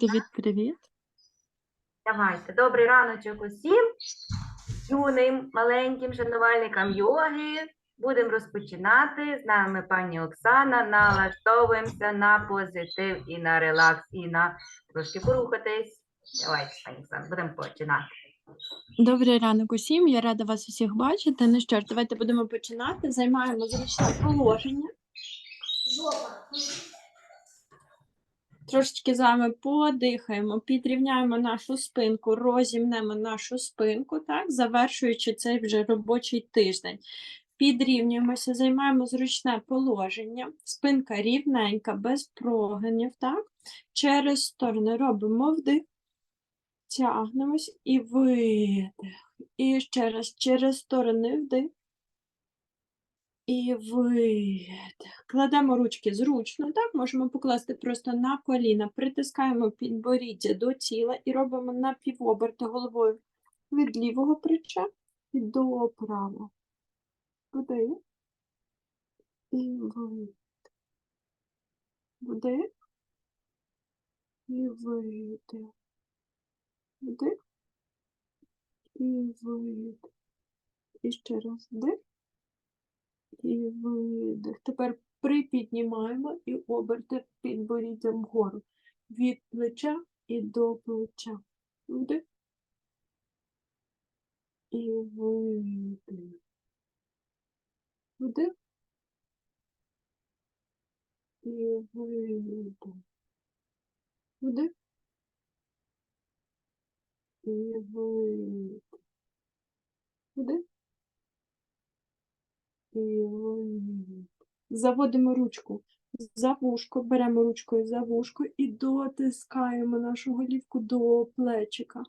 Привіт-привіт. Давайте. Добрий раночок усім юним, маленьким шанувальникам йоги. Будемо розпочинати. З нами пані Оксана. Налаштовуємося на позитив і на релакс, і на трошки порухатись. Давайте, пані Оксана, будемо починати. Добрий ранок усім. Я рада вас усіх бачити. Ну що ж, давайте будемо починати. Займаємо зручне положення. Трошечки з вами подихаємо, підрівняємо нашу спинку, розімнемо нашу спинку, так, завершуючи цей вже робочий тиждень. Підрівнюємося, займаємо зручне положення, спинка рівненька, без прогинів, так? Через сторони робимо вдих, тягнемось і видих. І ще раз через сторони вдих. І видих. Кладемо ручки зручно, так, можемо покласти просто на коліна, притискаємо підборіддя до тіла і робимо напівоберти головою від лівого плеча до правого. Вдих. І видих. Вдих. І видих. Вдих. І видих. І ще раз вдих. І видих. Тепер припіднімаємо і оберти підборіддям вгору. Від плеча і до плеча. Вдих. І видих. Вдих. І видих. Вдих. І видих. Вдих. Заводимо ручку за вушко, беремо ручкою за вушко і дотискаємо нашу голівку до плечика.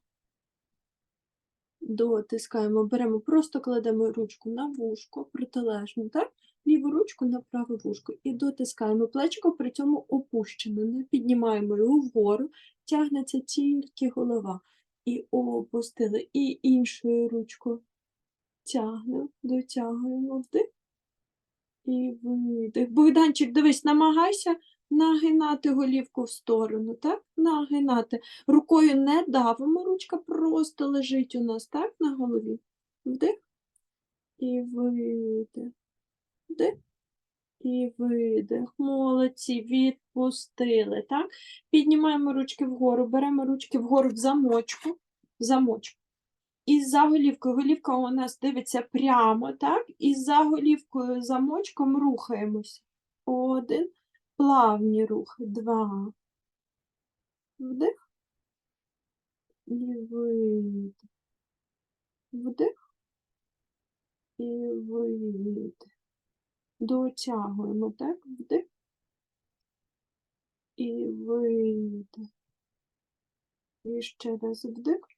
Дотискаємо, беремо, просто кладемо ручку на вушко, протилежно, так? Ліву ручку на праве вушко і дотискаємо плечико, при цьому опущено. Не піднімаємо його вгору, тягнеться тільки голова. І опустили. І іншою ручкою тягнемо, дотягуємо вдих. І видих. Богданчик, дивись, намагайся нагинати голівку в сторону, так? Нагинати. Рукою не давимо, ручка просто лежить у нас, так, на голові. Вдих. І видих. Вдих. І видих. Молодці, відпустили, так? Піднімаємо ручки вгору, беремо ручки вгору в замочку. В замочку. І за голівкою, голівка у нас дивиться прямо, так? І за голівкою замочком рухаємося. Один, плавні рухи, два. Вдих. І видих. Вдих. І видих. Дотягуємо, так? Вдих. І видих. І ще раз вдих.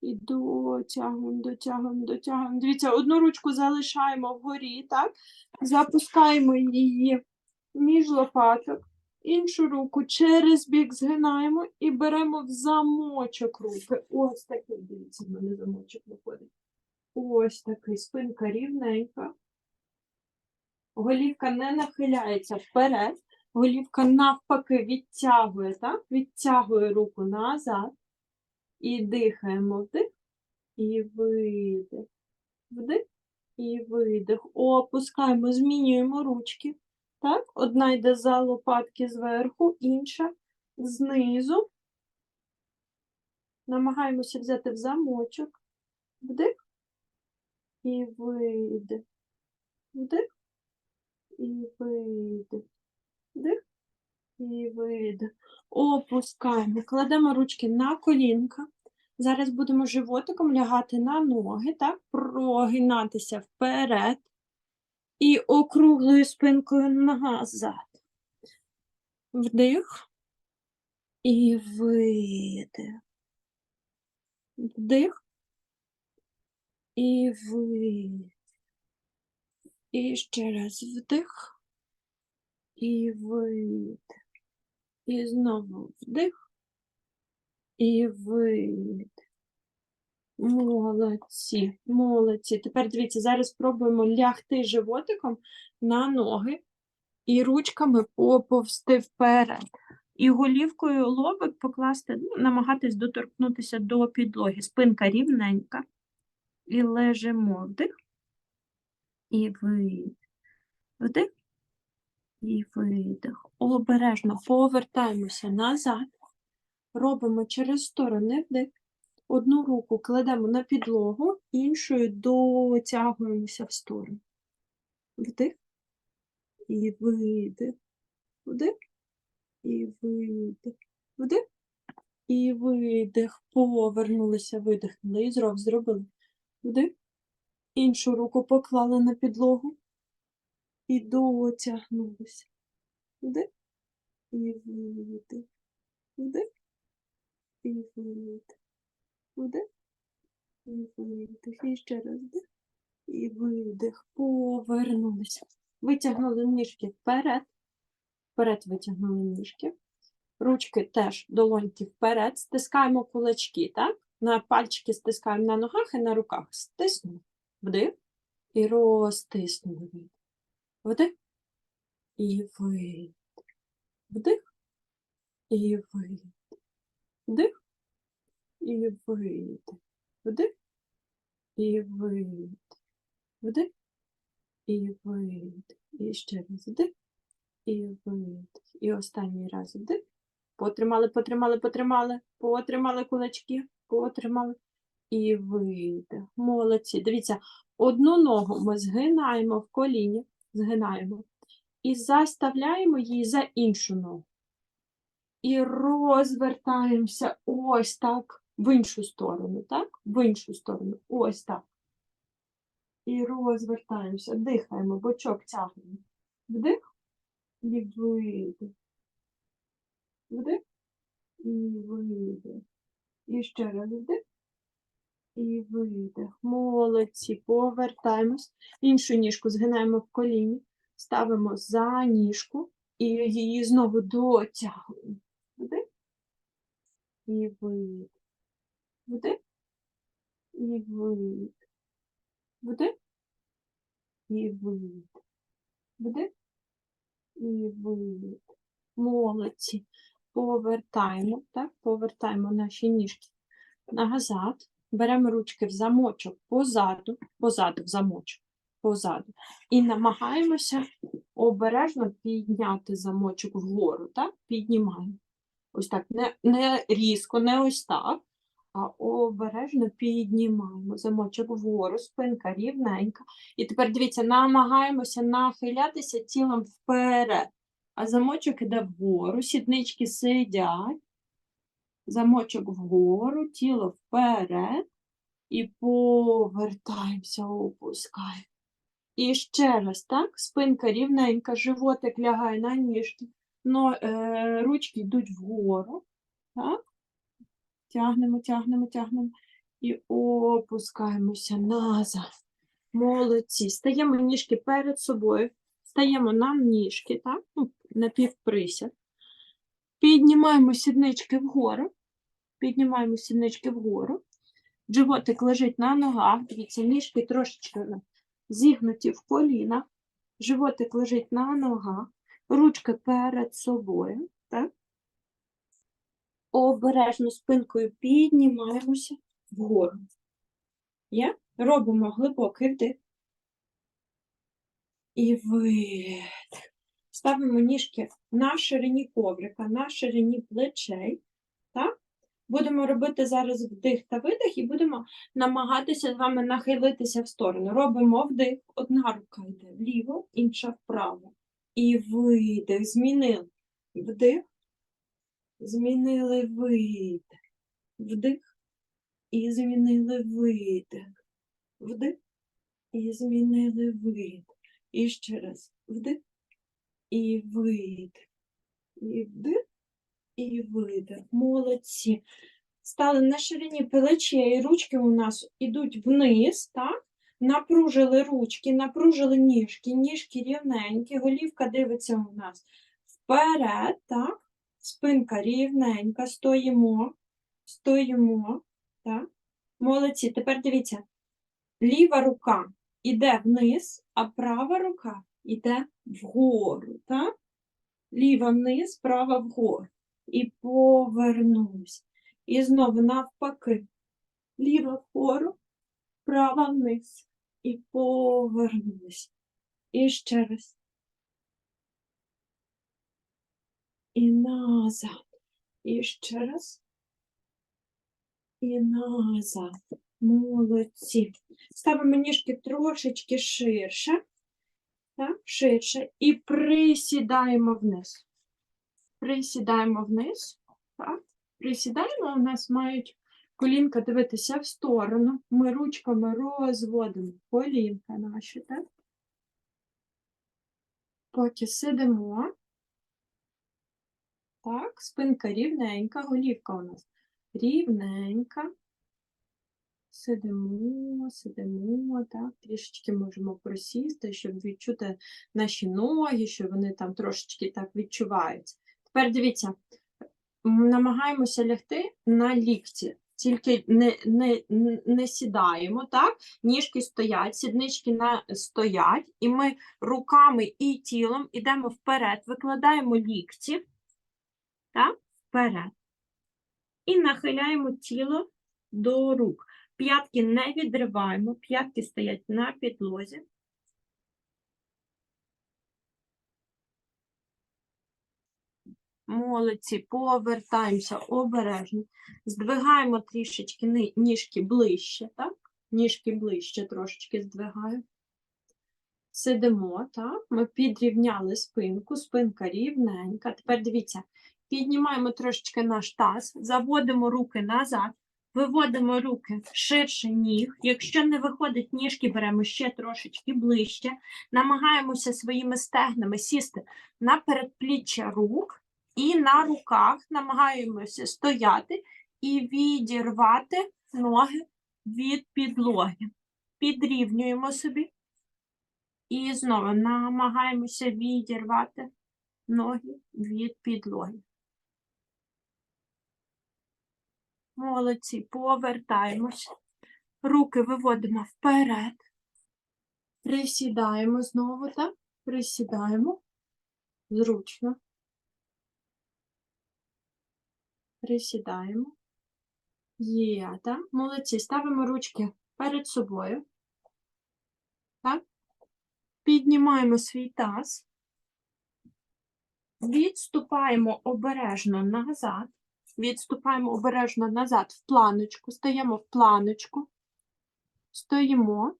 І дотягуємо, дотягуємо, дотягуємо. Дивіться, одну ручку залишаємо вгорі, так? Запускаємо її між лопаток. Іншу руку через бік згинаємо і беремо в замочок руки. Ось такий, дивіться, в мене замочок виходить. Ось такий, спинка рівненька. Голівка не нахиляється вперед. Голівка навпаки відтягує, так? Відтягує руку назад. І дихаємо вдих і видих. Вдих і видих. Опускаємо, змінюємо ручки. Так, одна йде за лопатки зверху, інша знизу. Намагаємося взяти в замочок. Вдих і видих. Вдих і видих. Вдих і видих. Опускаємо, кладемо ручки на колінка. Зараз будемо животиком лягати на ноги, так? Прогинатися вперед і округлою спинкою назад. Вдих і видих. Вдих і видих. І ще раз вдих і видих. І знову вдих і видих. Молодці, молодці. Тепер дивіться, зараз спробуємо лягти животиком на ноги і ручками поповзти вперед. І голівкою лобик покласти, ну, намагатись доторкнутися до підлоги. Спинка рівненька. І лежимо вдих. І видих. Вдих. І видих. Обережно повертаємося назад. Робимо через сторони вдих. Одну руку кладемо на підлогу, іншою дотягуємося в сторону. Вдих. І видих. Вдих. І видих. Вдих. І видих. Повернулися, видихнули. І зробили. Вдих. Іншу руку поклали на підлогу. І дотягнулися. Вдих. І видих. Вдих. І видих. Вдих. І видих. І ще раз вдих. І видих. Повернулися. Витягнули ніжки вперед. Вперед витягнули ніжки. Ручки теж долоньки вперед. Стискаємо кулачки, так? На пальчики стискаємо на ногах і на руках. Стиснули. Вдих. І розтиснули. Вдих. І видих. Вдих. І видих. Вдих. І видих. Вдих. І видих. Вдих. І видих. І ще раз вдих. І видих. І останній раз вдих. Потримали, потримали, потримали. Потримали кулачки. Потримали. І видих. Молодці. Дивіться, одну ногу ми згинаємо в коліні. Згинаємо. І заставляємо її за іншу ногу. І розвертаємося ось так в іншу сторону, так? В іншу сторону. Ось так. І розвертаємося, дихаємо, бочок тягнемо. Вдих і видих. Вдих і видих. І ще раз вдих і видих. Молодці. Повертаємось. Іншу ніжку згинаємо в коліні, ставимо за ніжку і її знову дотягуємо. Вдих і видих. Вдих і видих. Вдих і видих. Вдих і видих. Молодці. Повертаємо, так, повертаємо наші ніжки назад. Беремо ручки в замочок позаду, позаду в замочок, позаду. І намагаємося обережно підняти замочок вгору, так? Піднімаємо. Ось так, не, не різко, не ось так, а обережно піднімаємо замочок вгору, спинка рівненька. І тепер дивіться, намагаємося нахилятися тілом вперед. А замочок іде вгору, сіднички сидять. Замочок вгору, тіло вперед. І повертаємося, опускаємо. І ще раз, так? Спинка рівненька, животик лягає на ніжки. Но, е, ручки йдуть вгору. Так? Тягнемо, тягнемо, тягнемо. І опускаємося назад. Молодці. Стаємо ніжки перед собою. Стаємо на ніжки, так? Ну, напівприсяд. Піднімаємо сіднички вгору. Піднімаємо сіднички вгору. Животик лежить на ногах. Дивіться, ніжки трошечки зігнуті в колінах. Животик лежить на ногах. Ручки перед собою. Так? Обережно спинкою піднімаємося вгору. Є? Робимо глибокий вдих. І видих. Ставимо ніжки на ширині коврика, на ширині плечей. Так? Будемо робити зараз вдих та видих і будемо намагатися з вами нахилитися в сторону. Робимо вдих, одна рука йде вліво, інша вправо. І видих. Змінили. Вдих. Змінили видих. Вдих. І змінили видих. Вдих. І змінили видих. І ще раз. Вдих. І видих. І вдих. І видих. Молодці. Стали на ширині плечей, ручки у нас йдуть вниз, так? Напружили ручки, напружили ніжки, ніжки рівненькі, голівка дивиться у нас вперед, так? Спинка рівненька, стоїмо, стоїмо, так? Молодці. Тепер дивіться, ліва рука йде вниз, а права рука йде вгору, так? Ліва вниз, права вгору. і повернулись. І знову навпаки. Ліва вгору, права вниз. І повернулись. І ще раз. І назад. І ще раз. І назад. Молодці. Ставимо ніжки трошечки ширше. Так, ширше. І присідаємо вниз. Присідаємо вниз. Так. Присідаємо, у нас мають колінка дивитися в сторону. Ми ручками розводимо колінка наші, так? Поки сидимо. Так, спинка рівненька, голівка у нас рівненька. Сидимо, сидимо, так, трішечки можемо просісти, щоб відчути наші ноги, що вони там трошечки так відчуваються. Тепер дивіться, намагаємося лягти на лікті, тільки не, не, не сідаємо, так? Ніжки стоять, сіднички на, стоять, і ми руками і тілом йдемо вперед, викладаємо лікті, так? вперед. І нахиляємо тіло до рук. П'ятки не відриваємо, п'ятки стоять на підлозі. Молодці, повертаємося обережно. Здвигаємо трішечки ніжки ближче, так? Ніжки ближче трошечки здвигаю. Сидимо, так? Ми підрівняли спинку, спинка рівненька. Тепер дивіться, піднімаємо трошечки наш таз, заводимо руки назад, виводимо руки ширше ніг. Якщо не виходить ніжки, беремо ще трошечки ближче. Намагаємося своїми стегнами сісти на передпліччя рук і на руках намагаємося стояти і відірвати ноги від підлоги. Підрівнюємо собі. І знову намагаємося відірвати ноги від підлоги. Молодці, повертаємося. Руки виводимо вперед. Присідаємо знову, так? Присідаємо. Зручно. Присідаємо. Є, так? Молодці. Ставимо ручки перед собою. Так? Піднімаємо свій таз. Відступаємо обережно назад. Відступаємо обережно назад в планочку. Стаємо в планочку. Стоїмо.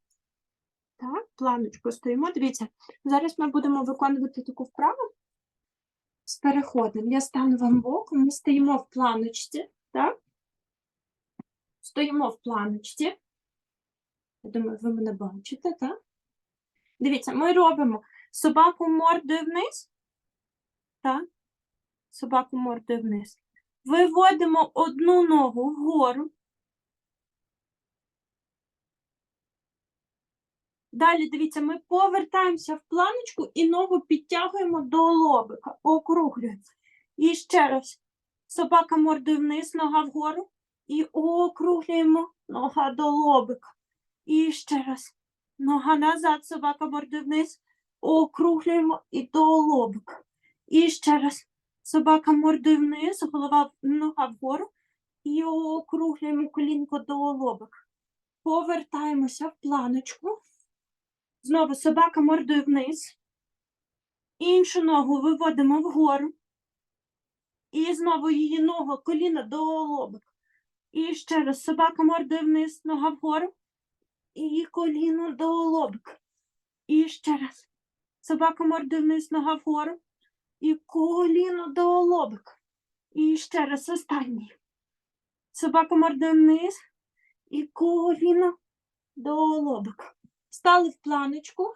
Так, планочку стоїмо. Дивіться, зараз ми будемо виконувати таку вправу з переходом. Я стану вам боком, ми стоїмо в планочці. Так? Стоїмо в планочці. Я думаю, ви мене бачите, так? Дивіться, ми робимо собаку мордою вниз. Так? Собаку мордою вниз. Виводимо одну ногу вгору. Далі, дивіться, ми повертаємося в планочку і ногу підтягуємо до лобика, округлюємо. І ще раз. Собака мордою вниз, нога вгору. І округлюємо нога до лобика. І ще раз. Нога назад, собака мордою вниз. Округлюємо і до лобика. І ще раз. Собака мордою вниз, голова нога вгору. І округлюємо колінко до лобика. Повертаємося в планочку. Знову собака мордою вниз. Іншу ногу виводимо вгору. І знову її ногу, коліна до лобика. І ще раз собака мордою вниз, нога вгору. І коліно до лобика. І ще раз. Собака мордою вниз, нога вгору. І коліно до лобика. І ще раз останній. Собака мордою вниз. І коліно до лобика. Стали в планочку.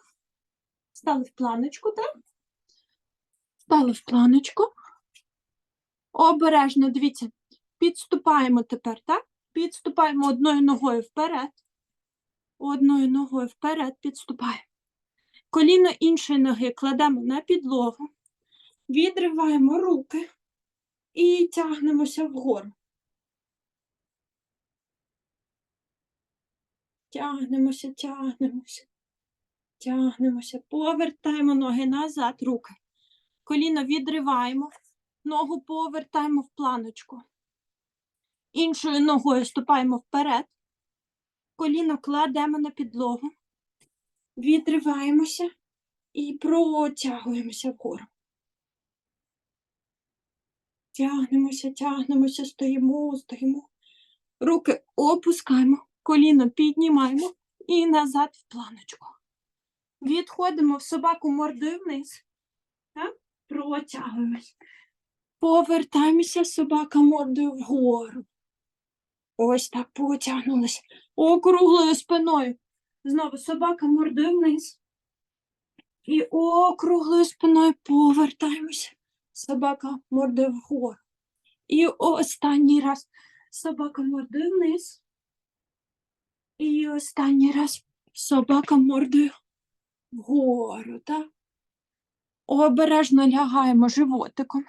Стали в планочку, так? Стали в планочку. Обережно, дивіться, підступаємо тепер, так? Підступаємо одною ногою вперед. Одною ногою вперед підступаємо. Коліно іншої ноги кладемо на підлогу, відриваємо руки і тягнемося вгору. Тягнемося, тягнемося, тягнемося, повертаємо ноги назад, руки. Коліно відриваємо Ногу повертаємо в планочку. Іншою ногою ступаємо вперед. Коліно кладемо на підлогу. Відриваємося і протягуємося вгору. Тягнемося, тягнемося, стоїмо, стоїмо. Руки опускаємо, коліно піднімаємо і назад в планочку. Відходимо в собаку мордою вниз. Так? Протягуємось. Повертаємося собака мордою вгору. Ось так потягнулися. Округлою спиною. Знову собака мордою вниз. І округлою спиною повертаємося. Собака мордою вгору. І останній раз собака мордою вниз. І останній раз собака мордою вгору, так? Обережно лягаємо животиком.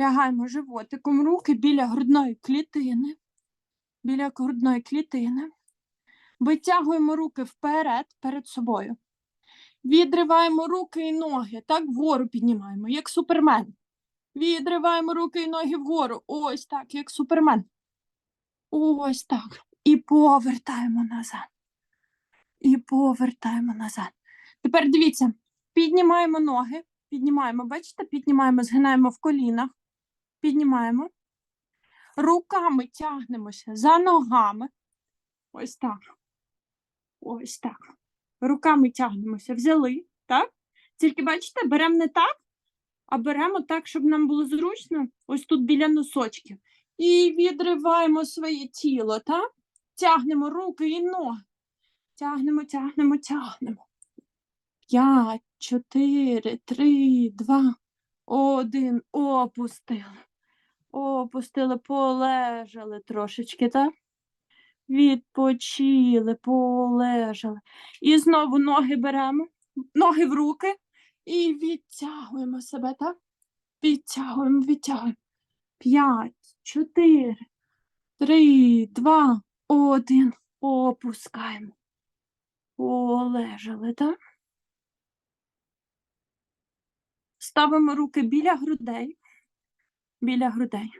Лягаємо животиком, руки біля грудної клітини. Біля грудної клітини. Витягуємо руки вперед, перед собою. Відриваємо руки і ноги, так вгору піднімаємо, як супермен. Відриваємо руки і ноги вгору. Ось так, як супермен. Ось так. І повертаємо назад. І повертаємо назад. Тепер дивіться, піднімаємо ноги, піднімаємо, бачите, піднімаємо, згинаємо в колінах, піднімаємо. Руками тягнемося за ногами. Ось так. Ось так. Руками тягнемося. Взяли, так? Тільки бачите, беремо не так, а беремо так, щоб нам було зручно, ось тут біля носочків. І відриваємо своє тіло, так? Тягнемо руки і ноги. Тягнемо, тягнемо, тягнемо. П'ять, чотири, три, два, один. Опустили. Опустили, полежали трошечки, так? Відпочили, полежали. І знову ноги беремо, ноги в руки і відтягуємо себе, так? Відтягуємо, відтягуємо. П'ять, чотири, три, два, один. Опускаємо. Полежали, так? Ставимо руки біля грудей. Біля грудей.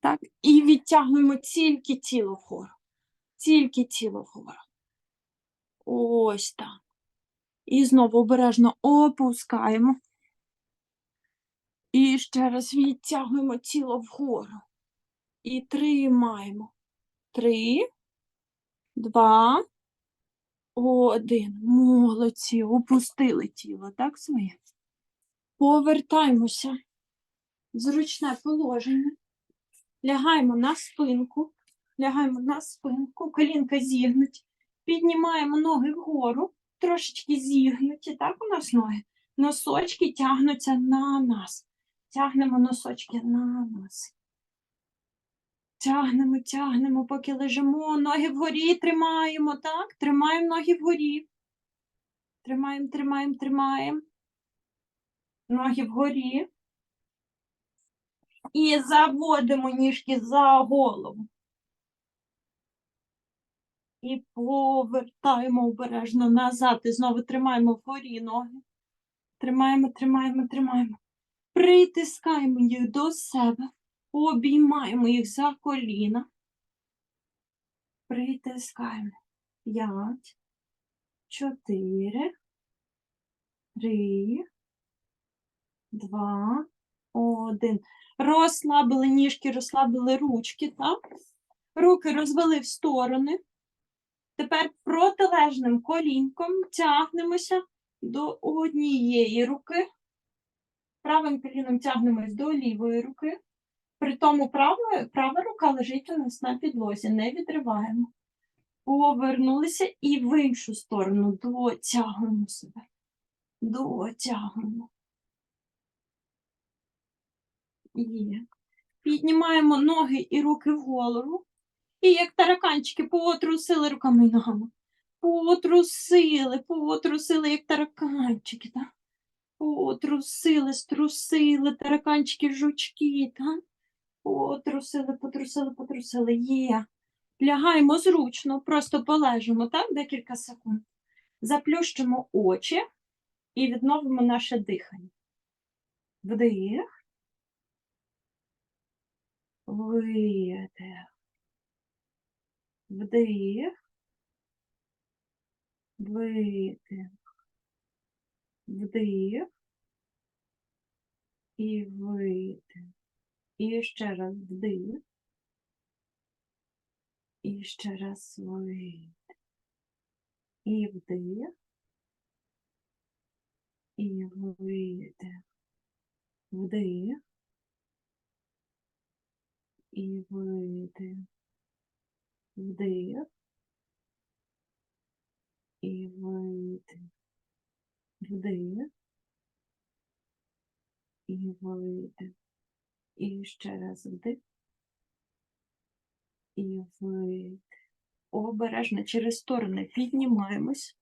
Так? І відтягуємо тільки тіло вгору. Тільки тіло вгору. Ось так. І знову обережно опускаємо. І ще раз відтягуємо тіло вгору. І тримаємо. Три, два, один. Молодці. Опустили тіло, так своє? Повертаємося зручне положення. Лягаємо на спинку. Лягаємо на спинку, колінка зігнуті. Піднімаємо ноги вгору, трошечки зігнуті, так у нас ноги. Носочки тягнуться на нас. Тягнемо носочки на нас. Тягнемо, тягнемо, поки лежимо. Ноги вгорі тримаємо, так? Тримаємо ноги вгорі. Тримаємо, тримаємо, тримаємо. Ноги вгорі. І заводимо ніжки за голову. І повертаємо обережно назад. І знову тримаємо вгорі ноги. Тримаємо, тримаємо, тримаємо. Притискаємо їх до себе. Обіймаємо їх за коліна. Притискаємо. П'ять, чотири, три, два, один. Розслабили ніжки, розслабили ручки, так? Руки розвели в сторони. Тепер протилежним колінком тягнемося до однієї руки. Правим коліном тягнемось до лівої руки. При тому права, права рука лежить у нас на підлозі, не відриваємо. Повернулися і в іншу сторону дотягуємо себе. Дотягуємо. Є. Піднімаємо ноги і руки в голову. І як тараканчики потрусили руками і ногами. Потрусили, потрусили, як тараканчики, так? Потрусили, струсили, тараканчики, жучки, так? Потрусили, потрусили, потрусили. Є. Лягаємо зручно, просто полежимо, так, декілька секунд. Заплющимо очі і відновимо наше дихання. Вдих. видих, вдих, видих, вдих і видих. І ще раз вдих. І ще раз видих. І вдих. І видих. Вдих. І видих. Вдих. І видих. Вдих. І видих. І ще раз вдих. І видих. Обережно через сторони піднімаємось.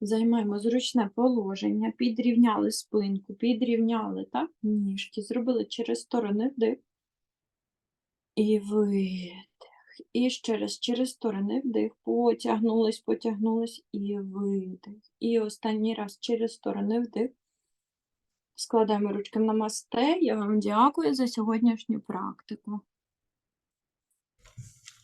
Займаємо зручне положення, підрівняли спинку, підрівняли так, ніжки, зробили через сторони вдих. І видих. І ще раз через сторони вдих. Потягнулись, потягнулись і видих. І останній раз через сторони вдих. Складаємо ручки на масте. Я вам дякую за сьогоднішню практику.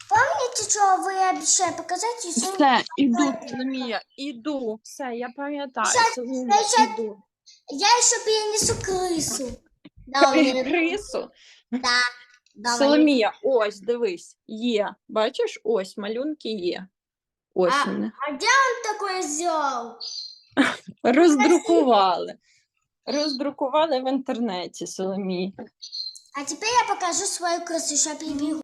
Помните, что вы обещали показать? и что- Все, іду, Соломія, іду. Все, я пам'ятаю, Соломія, щас. іду. Я еще перенесу крысу. Да, у Крису. да. Да, Соломія, ось, дивись, є. Бачиш, ось, малюнки є. Ось А, вони. А где он такое сделал? Роздрукували. Роздрукували в інтернеті, Соломія. А теперь я покажу свою крысу, еще перебегу.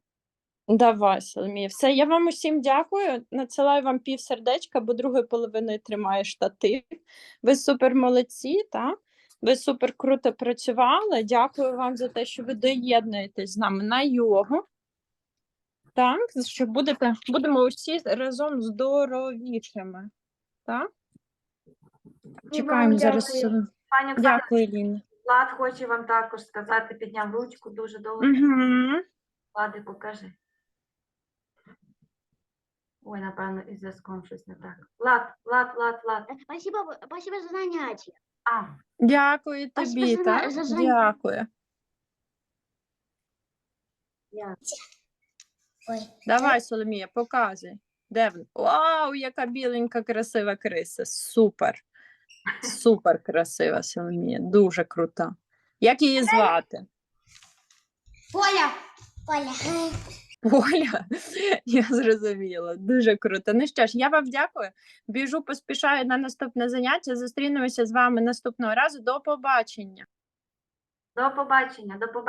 Давай, Соломія. Все, я вам усім дякую. Надсилаю вам пів сердечка, бо другою половиною тримає штатив. Ви супер молодці, так? Ви супер круто працювали. Дякую вам за те, що ви доєднуєтесь з нами на йогу. Так, що будете, будемо усі разом здоровішими. Так? Чекаємо зараз. Пані Оксана, Дякую, Ліна. Влад хоче вам також сказати, підняв ручку дуже довго. Угу. Владику, кажи. Ой, напевно, із зв'язком щось не так. Влад, Влад, Влад, Влад. Спасибо, спасибо за занятие. А, Дякую Спасибо тобі, за- так? за заняття. Дякую. Ой. Давай, Соломія, показуй. Де він? Вау, яка біленька, красива криса. Супер. Супер красива Соломія. Дуже крута. Як її звати? Поля. Поля. Поля. Я зрозуміла. Дуже круто. Ну що ж, я вам дякую. Біжу, поспішаю на наступне заняття. Зустрінемося з вами наступного разу. До побачення. до побачення, до побачення.